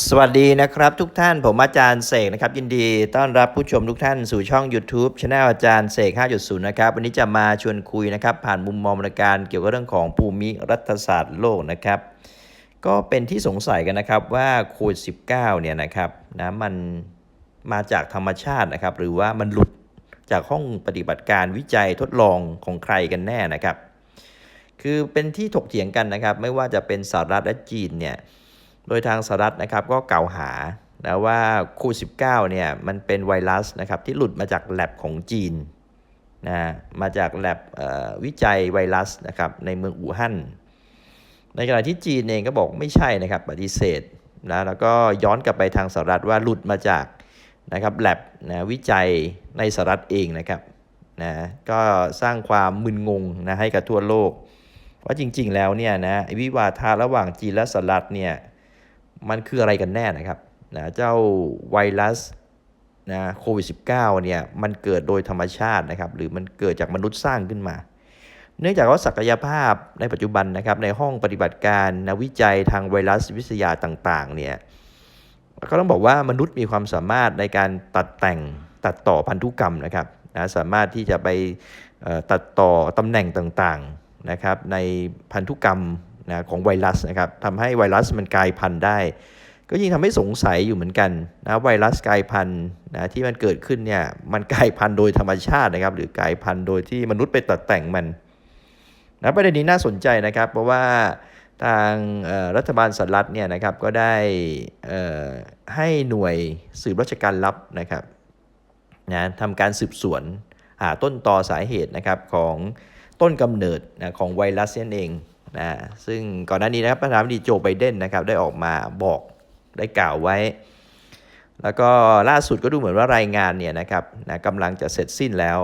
สวัสดีนะครับทุกท่านผมอาจารย์เสกนะครับ ยินดีต้อนรับผู้ชมทุกท่านสู่ช่อง YouTube Channel อาจารย์เสก 5.0 นะครับ วันนี้จะมาชวนคุยนะครับ ผ่านมุมมองรายการเกี่ยวกับเรื่องของภูมิรัฐศาสตร์โลกนะครับ ก็เป็นที่สงสัยกันนะครับว่าโควิด -19 เนี่ยนะครับนะมันมาจากธรรมชาตินะครับ หรือว่ามันหลุดจากห้องปฏิบัติการวิจัยทดลองของใครกันแน่นะครับ คือเป็นที่ถกเถียงกันนะครับ ไม่ว่าจะเป็นสหรัฐและจีนเนี่ย โดยทางสหรัฐนะครับก็กล่าวหานะว่าโควิด19เนี่ยมันเป็นไวรัสนะครับที่หลุดมาจากแลบของจีนนะมาจากแลบวิจัยไวรัสนะครับในเมืองอู่ฮั่น ในขณะที่จีนเองก็บอกไม่ใช่นะครับปฏิเสธนะแล้วก็ย้อนกลับไปทางสหรัฐว่าหลุดมาจากนะครับแลบนะวิจัยในสหรัฐเองนะครับนะก็สร้างความมึนงงนะให้กับทั่วโลกว่าจริงๆแล้วเนี่ยนะวิวาทาระหว่างจีนและสหรัฐเนี่ย มันคืออะไรกันแน่นะครับนะเจ้าไวรัสนะโควิด -19 เนี่ยมันเกิดโดยธรรมชาตินะครับ หรือมันเกิดจากมนุษย์สร้างขึ้นมา เนื่องจากว่าศักยภาพในปัจจุบันนะครับ ในห้องปฏิบัติการนะวิจัยทางไวรัสวิทยาต่างๆ เนี่ยก็ต้องบอกว่ามนุษย์มีความสามารถในการตัดแต่งตัดต่อพันธุกรรมนะครับนะสามารถที่จะไปตัดต่อตำแหน่งต่างๆนะครับ ในพันธุกรรม นะของไวรัสนะครับทำให้ไวรัสมันกลายพันธุ์ได้ ก็ยิ่งทำให้สงสัยอยู่เหมือนกันนะไวรัสกลายพันธุ์นะที่มันเกิดขึ้นเนี่ยมันกลายพันธุ์โดยธรรมชาตินะครับ หรือกลายพันธุ์โดยที่มนุษย์ไปตัดแต่งมันนะประเด็นนี้น่าสนใจนะครับ เพราะว่าทางรัฐบาลสหรัฐเนี่ยนะครับก็ได้ให้หน่วยสืบราชการลับนะครับนะทำการสืบสวนหาต้นตอสาเหตุนะครับของต้นกำเนิดนะของไวรัสนั่นเอง นะซึ่งก่อนหน้านี้นะครับประธานาธิบดีโจไบเดนนะครับได้ออกมาบอกได้กล่าวไว้ แล้วก็ล่าสุดก็ดูเหมือนว่ารายงานเนี่ยนะครับนะกำลังจะเสร็จสิ้นแล้ว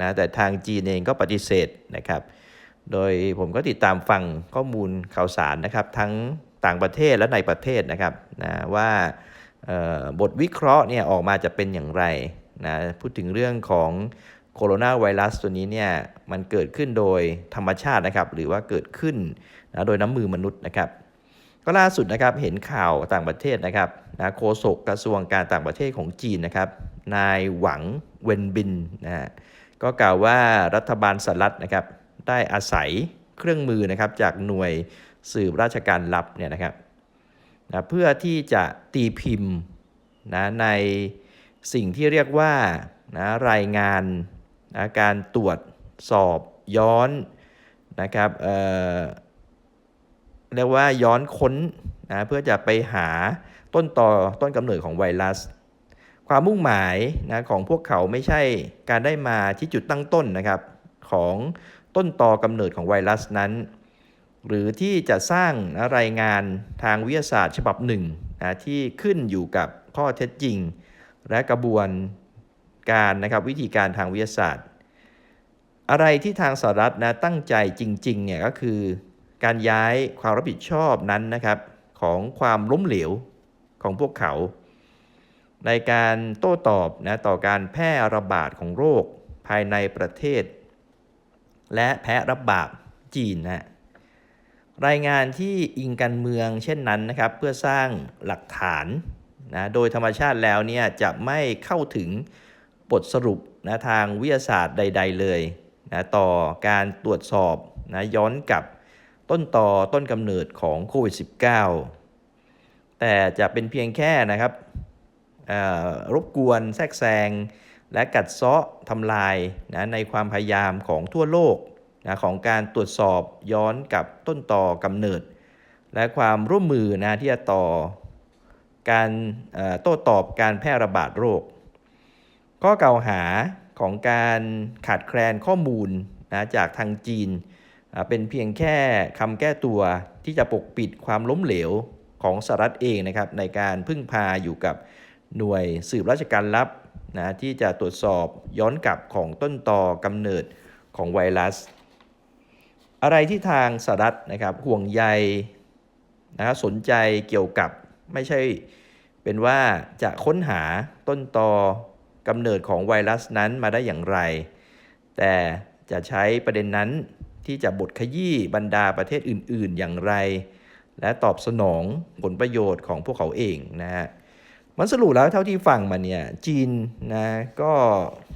นะแต่ทางจีนเองก็ปฏิเสธนะครับ โดยผมก็ติดตามฟังข้อมูลข่าวสารนะครับทั้งต่างประเทศและในประเทศนะครับนะว่าบทวิเคราะห์เนี่ยออกมาจะเป็นอย่างไรนะพูดถึงเรื่องของ โคโรนาไวรัสตัวนี้เนี่ยมันเกิดขึ้นโดยธรรมชาตินะครับหรือว่าเกิดขึ้นนะโดยน้ำมือมนุษย์นะครับ ก็ล่าสุดนะครับเห็นข่าวต่างประเทศนะครับนะโฆษกกระทรวงการต่างประเทศของจีนนะครับนายหวังเวนบินนะฮะก็กล่าวว่ารัฐบาลสหรัฐนะครับได้อาศัยเครื่องมือนะครับจากหน่วยสืบราชการลับเนี่ยนะครับนะเพื่อที่จะตีพิมพ์นะในสิ่งที่เรียกว่านะรายงาน นะการตรวจสอบย้อนนะครับเเรียกว่าย้อนค้นนะเพื่อจะไปหาต้นตอต้นกำเนิดของไวรัส ความมุ่งหมายนะของพวกเขาไม่ใช่การได้มาที่จุดตั้งต้นนะครับของต้นตอกำเนิดของไวรัสนั้น หรือที่จะสร้างนะรายงานทางวิทยาศาสตร์ฉบับหนึ่งนะที่ขึ้นอยู่กับข้อเท็จจริง และกระบวน การนะครับวิธีการทางวิทยาศาสตร์ อะไรที่ทางสหรัฐนะตั้งใจจริงๆเนี่ยก็คือการย้ายความรับผิดชอบนั้นนะครับของความล้มเหลวของพวกเขา ในการโต้ตอบนะต่อการแพร่ระบาดของโรคภายในประเทศ และแพ้รับบาปจีนนะรายงานที่อิงการเมืองเช่นนั้นนะครับเพื่อสร้างหลักฐานนะโดยธรรมชาติแล้วเนี่ยจะไม่เข้าถึง บทสรุปนะทางวิทยาศาสตร์ใด ๆ เลยนะต่อการตรวจสอบนะย้อนกับต้นต่อต้นกำเนิดของโควิด -19 แต่จะเป็นเพียงแค่นะครับรบกวนแทรกแซง และกัดเซาะทำลายนะในความพยายามของทั่วโลกนะของการตรวจสอบย้อนกับต้นต่อกำเนิด และความร่วมมือนะที่จะต่อการโต้ตอบการแพร่ระบาดโรค ข้อกล่าวหาของการขาดแคลนข้อมูลนะจากทางจีน เป็นเพียงแค่คำแก้ตัวที่จะปกปิดความล้มเหลวของสหรัฐเองนะครับในการพึ่งพาอยู่กับหน่วยสืบราชการลับนะที่จะตรวจสอบย้อนกลับของต้นตอกำเนิดของไวรัส อะไรที่ทางสหรัฐนะครับห่วงใยนะสนใจเกี่ยวกับไม่ใช่เป็นว่าจะค้นหาต้นตอ กำเนิดของไวรัสนั้นมาได้อย่างไร แต่จะใช้ประเด็นนั้นที่จะบทขยี้บรรดาประเทศอื่น ๆ อย่างไร และตอบสนองผลประโยชน์ของพวกเขาเองนะฮะมันสรุปแล้วเท่าที่ฟังมาเนี่ยจีนนะก็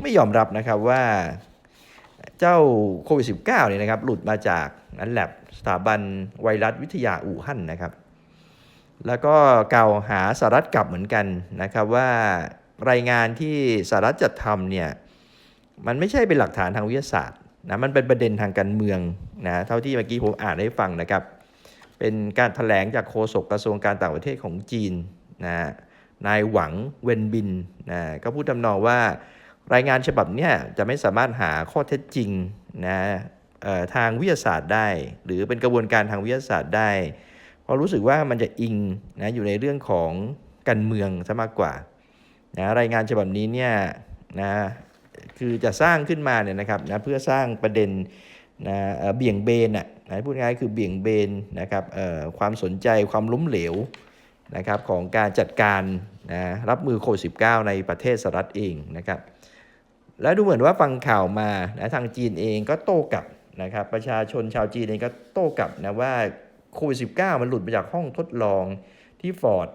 ไม่ยอมรับนะครับว่าเจ้าโควิด -19 เนี่ยนะครับหลุดมาจากนั้นแลบสถาบันไวรัสวิทยาอู่ฮั่นนะครับ แล้วก็กล่าวหาสหรัฐกลับเหมือนกันนะครับว่า รายงานที่สหรัฐจัดทำเนี่ยมันไม่ใช่เป็นหลักฐานทางวิทยาศาสตร์นะมันเป็นประเด็นทางการเมืองนะเท่าที่เมื่อกี้ผมอ่านให้ฟังนะครับ เป็นการถแถลงจากโฆษกกระทรวงการต่างประเทศของจีนนะนายหวังเวนบินนะก็พูดทำนองว่ารายงานฉบับนี้จะไม่สามารถหาข้อเท็จจริงนะทางวิทยาศาสตร์ได้ หรือเป็นกระบวนการทางวิทยาศาสตร์ได้ เพราะรู้สึกว่ามันจะอิงนะอยู่ในเรื่องของการเมืองซะมากกว่า นะรายงานฉบับนี้เนี่ยนะคือจะสร้างขึ้นมาเนี่ยนะครับนะเพื่อสร้างประเด็นนะเออเบี่ยงเบนอะนะพูดง่ายคือเบี่ยงเบนนะครับเอ่อความสนใจความล้มเหลวนะครับของการจัดการนะรับมือโควิด -19 ในประเทศสหรัฐเองนะครับ แล้วดูเหมือนว่าฟังข่าวมานะทางจีนเองก็โต้กลับนะครับ ประชาชนชาวจีนเองก็โต้กลับนะว่าโควิด -19 มันหลุดมาจากห้องทดลองที่ฟอร์ด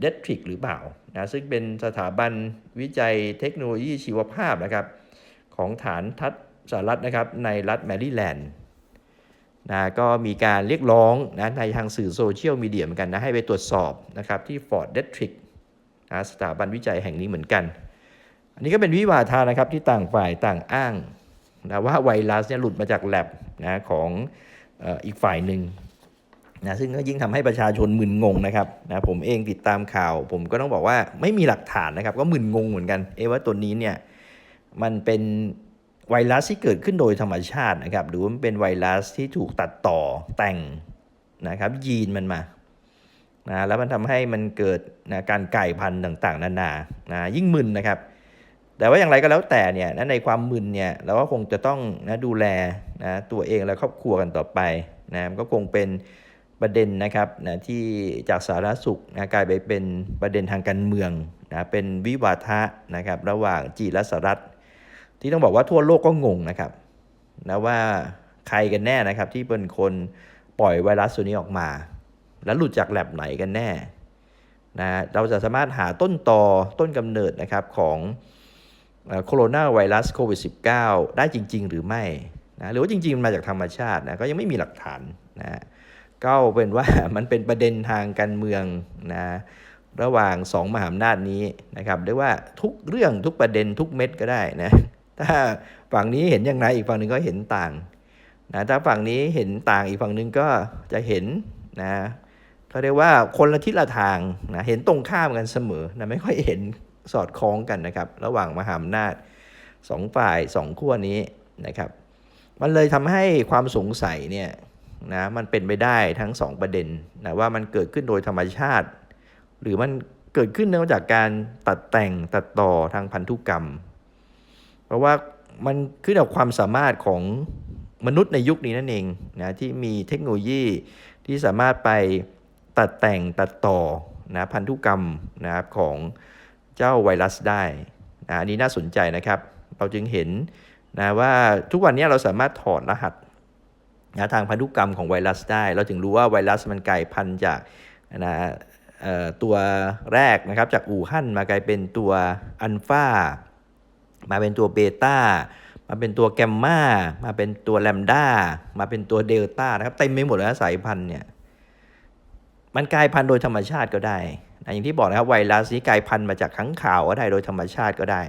เดทริกหรือเปล่า นะซึ่งเป็นสถาบันวิจัยเทคโนโลยีชีวภาพนะครับของฐานทัพสหรัฐนะครับในรัฐแมริแลนด์นะก็มีการเรียกร้องนะในทางสื่อโซเชียลมีเดียเหมือนกันนะให้ไปตรวจสอบนะครับที่ฟอร์ดเดทริกนะสถาบันวิจัยแห่งนี้เหมือนกัน อันนี้ก็เป็นวิวาทานะครับที่ต่างฝ่ายต่างอ้างนะว่าไวรัสเนี่ยหลุดมาจากแลบนะของอออีกฝ่ายหนึ่ง นะซึ่งก็ยิ่งทำให้ประชาชนมึนงงนะครับนะผมเองติดตามข่าว ผมก็ต้องบอกว่าไม่มีหลักฐานนะครับ ก็มึนงงเหมือนกัน เอว่าตัวนี้เนี่ยมันเป็นไวรัสที่เกิดขึ้นโดยธรรมชาตินะครับ หรือว่ามันเป็นไวรัสที่ถูกตัดต่อแต่งนะครับยีนมันมานะแล้วมันทำให้มันเกิดนะการกลายพันธุ์ต่างๆ นานานะยิ่งมึนนะครับ แต่ว่าอย่างไรก็แล้วแต่เนี่ยนะในความมึนเนี่ยเราก็คงจะต้องนะดูแลนะตัวเองและครอบครัวกันต่อไปนะก็คงเป็น ประเด็นนะครับนะที่จากสาธารณสุขนะกลายไปเป็นประเด็นทางการเมืองนะเป็นวิวาทะนะครับระหว่างจีนและสหรัฐ ที่ต้องบอกว่าทั่วโลกก็งงนะครับนะว่าใครกันแน่นะครับที่เป็นคนปล่อยไวรัสตัวนี้ออกมา แล้วหลุดจากแลบไหนกันแน่นะเราจะสามารถหาต้นตอต้นกำเนิดนะครับของโคโรนาไวรัสโควิด -19 ได้จริง ๆ หรือไม่นะหรือว่าจริงๆมันมาจากธรรมชาตินะก็ยังไม่มีหลักฐานนะ ก็เป็นว่ามันเป็นประเด็นทางการเมืองนะระหว่างสองมหาอำนาจนี้นะครับเรียกว่าทุกเรื่องทุกประเด็นทุกเม็ดก็ได้นะถ้าฝั่งนี้เห็นอย่างไรอีกฝั่งหนึ่งก็เห็นต่างนะถ้าฝั่งนี้เห็นต่างอีกฝั่งหนึ่งก็จะเห็นนะเขาเรียกว่าคนละทิศละทางนะเห็นตรงข้ามกันเสมอนะไม่ค่อยเห็นสอดคล้องกันนะครับ ระหว่างมหาอำนาจสองฝ่ายสองขั้วนี้นะครับ มันเลยทำให้ความสงสัยเนี่ย นะมันเป็นไปได้ทั้งสองประเด็นนะว่ามันเกิดขึ้นโดยธรรมชาติ หรือมันเกิดขึ้นเนื่องจากการตัดแต่งตัดต่อทางพันธุกรรม เพราะว่ามันขึ้นกับความสามารถของมนุษย์ในยุคนี้นั่นเองนะที่มีเทคโนโลยีที่สามารถไปตัดแต่งตัดต่อนะพันธุกรรมนะครับของเจ้าไวรัสได้นะอันนี้น่าสนใจนะครับ เราจึงเห็นนะว่าทุกวันนี้เราสามารถถอดรหัส นะทางพันธุกรรมของไวรัสได้ เราถึงรู้ว่าไวรัสมันกลายพันธุ์จากนะตัวแรกนะครับจากอู่ฮั่นมากลายเป็นตัวอัลฟามาเป็นตัวเบต้ามาเป็นตัวแกมมามาเป็นตัวแลมด้ามาเป็นตัวเดลต้านะครับเต็มไปหมดเลยนะสายพันธุ์เนี่ยมันกลายพันธุ์โดยธรรมชาติก็ได้นะอย่างที่บอกนะครับไวรัสนี้กลายพันธุ์มาจากขังข่าวก็ได้โดยธรรมชาติก็ได้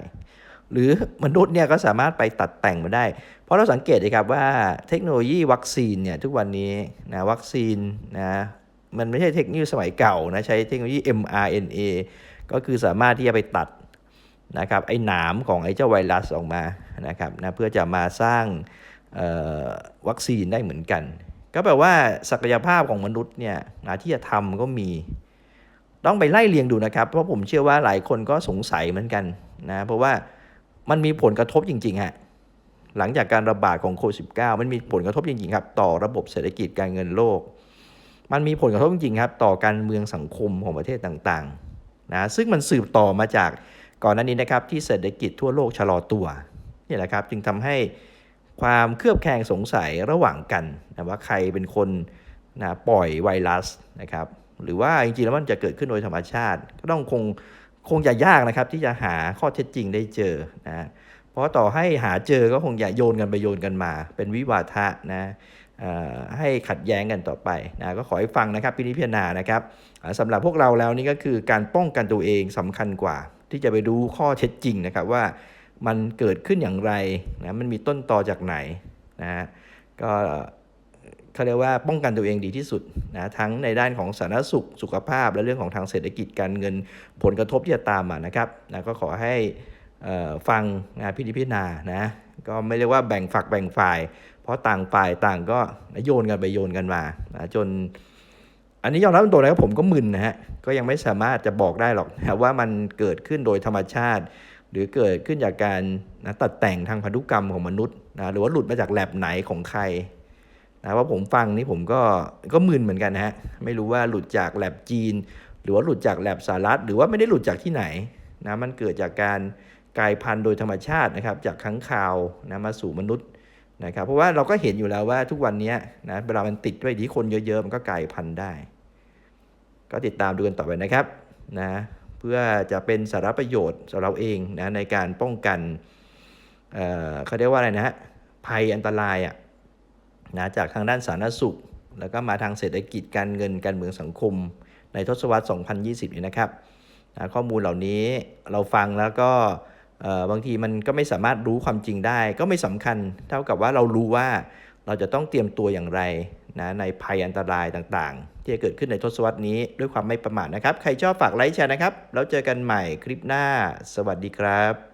หรือมนุษย์เนี่ยก็สามารถไปตัดแต่งมาได้ เพราะเราสังเกตเลยครับว่าเทคโนโลยีวัคซีนเนี่ยทุกวันนี้นะวัคซีนนะมันไม่ใช่เทคโนโลยีสมัยเก่านะใช้เทคโนโลยี mRNA ก็คือสามารถที่จะไปตัดนะครับไอ้หนามของไอ้เจ้าไวรัสออกมานะครับนะเพื่อจะมาสร้างวัคซีนได้เหมือนกัน ก็แปลว่าศักยภาพของมนุษย์เนี่ยนะที่จะทำก็มี ต้องไปไล่เรียงดูนะครับ เพราะผมเชื่อว่าหลายคนก็สงสัยเหมือนกันนะเพราะว่า มันมีผลกระทบจริงๆฮะหลังจากการระบาดของโควิด -19 มันมีผลกระทบจริงๆครับ ต่อระบบเศรษฐกิจการเงินโลก มันมีผลกระทบจริงๆครับ ต่อการเมืองสังคมของประเทศต่างๆนะซึ่งมันสืบต่อมาจากก่อนหน้านี้นะครับที่เศรษฐกิจทั่วโลกชะลอตัวนี่แหละครับจึงทำให้ความเครือบแคลงสงสัยระหว่างกันนะว่าใครเป็นคนนะปล่อยไวรัสนะครับหรือว่าจริงๆแล้วมันจะเกิดขึ้นโดยธรรมชาติ ก็ต้องคง คงจะยากนะครับ ที่จะหาข้อเท็จจริงได้เจอนะเพราะต่อให้หาเจอก็คงอย่าโยนกันไปโยนกันมา เป็นวิวาทะนะให้ขัดแย้งกันต่อไปนะก็ขอให้ฟังนะครับพินิจพิจารณานะครับสำหรับพวกเราแล้วนี่ก็คือการป้องกันตัวเองสำคัญกว่า ที่จะไปดูข้อเท็จจริงนะครับว่ามันเกิดขึ้นอย่างไรนะมันมีต้นตอจากไหนนะก็ เขาเรียกว่าป้องกันตัวเองดีที่สุดนะทั้งในด้านของสาธารณสุขสุขภาพ และเรื่องของทางเศรษฐกิจการเงินผลกระทบที่จะตามมานะครับนะก็ขอให้ฟังนะพิจารณานะก็ไม่เรียกว่าแบ่งฝักแบ่งฝ่าย เพราะต่างฝ่ายต่างก็โยนกันไปโยนกันมานะจน อันนี้ยอมรับตรงๆนะครับผมก็มึนนะฮะก็ยังไม่สามารถจะบอกได้หรอกนะว่ามันเกิดขึ้นโดยธรรมชาติ หรือเกิดขึ้นจากการนะตัดแต่งทางพันธุกรรมของมนุษย์นะหรือว่าหลุดมาจากแลบไหนของใคร นะว่าผมฟังนี่ผมก็ก็มึนเหมือนกันนะฮะไม่รู้ว่าหลุดจากแลบจีน หรือว่าหลุดจากแลบสหรัฐหรือว่าไม่ได้หลุดจากที่ไหนนะมันเกิดจากการกลายพันธุ์โดยธรรมชาตินะครับ จากค้างคาวนะมาสู่มนุษย์นะครับ เพราะว่าเราก็เห็นอยู่แล้วว่าทุกวันนี้นะเวลามันติดด้วยที่คนเยอะๆ มันก็กลายพันธุ์ได้ ก็ติดตามดูกันต่อไปนะครับนะเพื่อจะเป็นสาระประโยชน์สำหรับเราเองนะในการป้องกันเอ่อเขาเรียกว่าอะไรนะฮะภัยอันตรายอะ นะจากทางด้านสาธารณสุข แล้วก็มาทางเศรษฐกิจการเงินการเมืองสังคม ในทศวรรษ 2020นี้นะครับนะข้อมูลเหล่านี้เราฟังแล้วก็บางทีมันก็ไม่สามารถรู้ความจริงได้ ก็ไม่สำคัญเท่ากับว่าเรารู้ว่าเราจะต้องเตรียมตัวอย่างไรนะในภัยอันตรายต่างๆ ที่จะเกิดขึ้นในทศวรรษนี้ด้วยความไม่ประมาทนะครับ ใครชอบฝากไลค์แชร์นะครับ แล้วเจอกันใหม่คลิปหน้า สวัสดีครับ